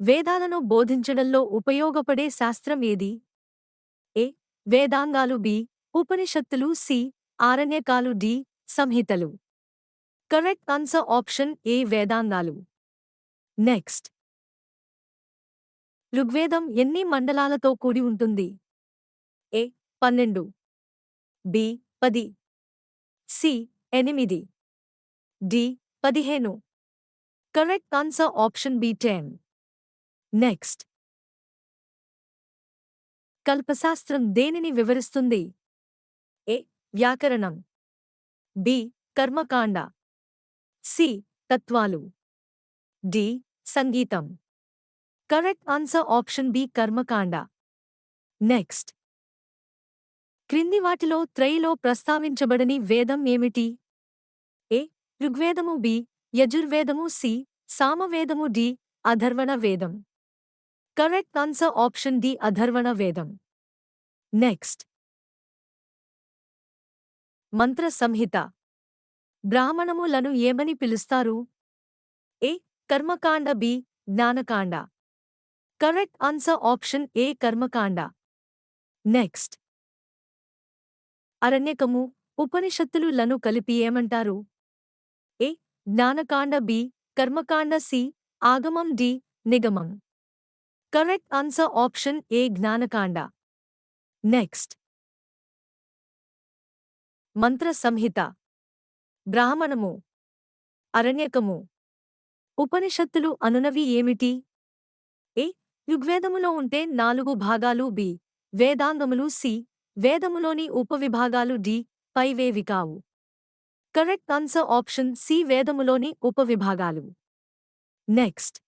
వేదాలను బోధించడంలో ఉపయోగపడే శాస్త్రం ఏది? ఏ. వేదాంగాలు బి. ఉపనిషత్తులు సి. ఆరణ్యకాలు డి. సంహితలు. కరెక్ట్ ఆన్సర్ ఆప్షన్ ఏ వేదాంగాలు. నెక్స్ట్. ఋగ్వేదం ఎన్ని మండలాలతో కూడి ఉంటుంది? ఏ. పన్నెండు. బి. పది. సి. ఎనిమిది. డి. పదిహేను. Correct answer option B ten. Next కల్పశాస్త్రం దేనిని వివరిస్తుంది? ఏ. వ్యాకరణం. బి. కర్మకాండ. సి. తత్వాలు. డి. సంగీతం. Correct answer option B. కర్మకాండ. నెక్స్ట్ క్రింది వాటిలో త్రయిలో ప్రస్తావించబడని వేదం ఏమిటి? ఏ. ఋగ్వేదము బి. యజుర్వేదము సి. సామవేదము డి. అధర్వణ వేదం. కరెక్ట్ answer ఆప్షన్ డి అధర్వణ వేదం నెక్స్ట్ మంత్ర సంహిత బ్రాహ్మణములను ఏమని పిలుస్తారు? ఏ కర్మకాండ బి జ్ఞానకాండ కరెక్ట్ ఆన్సర్ ఆప్షన్ ఏ కర్మకాండ నెక్స్ట్ అరణ్యకము ఉపనిషత్తులు లను కలిపి ఏమంటారు ఏ జ్ఞానకాండ బి కర్మకాండ సి ఆగమం డి నిగమం కరెక్ట్ answer ఆప్షన్ ఏ జ్ఞానకాండ నెక్స్ట్ మంత్ర సంహిత బ్రాహ్మణము అరణ్యకము ఉపనిషత్తులు అనునవి ఏమిటి ఏ యుగ్వేదములో ఉంటే నాలుగు భాగాలు బి వేదాంగములు సి వేదములోని ఉపవిభాగాలు డి పైవేవి కావు కరెక్ట్ ఆన్సర్ ఆప్షన్ సి వేదములోని ఉపవిభాగాలు నెక్స్ట్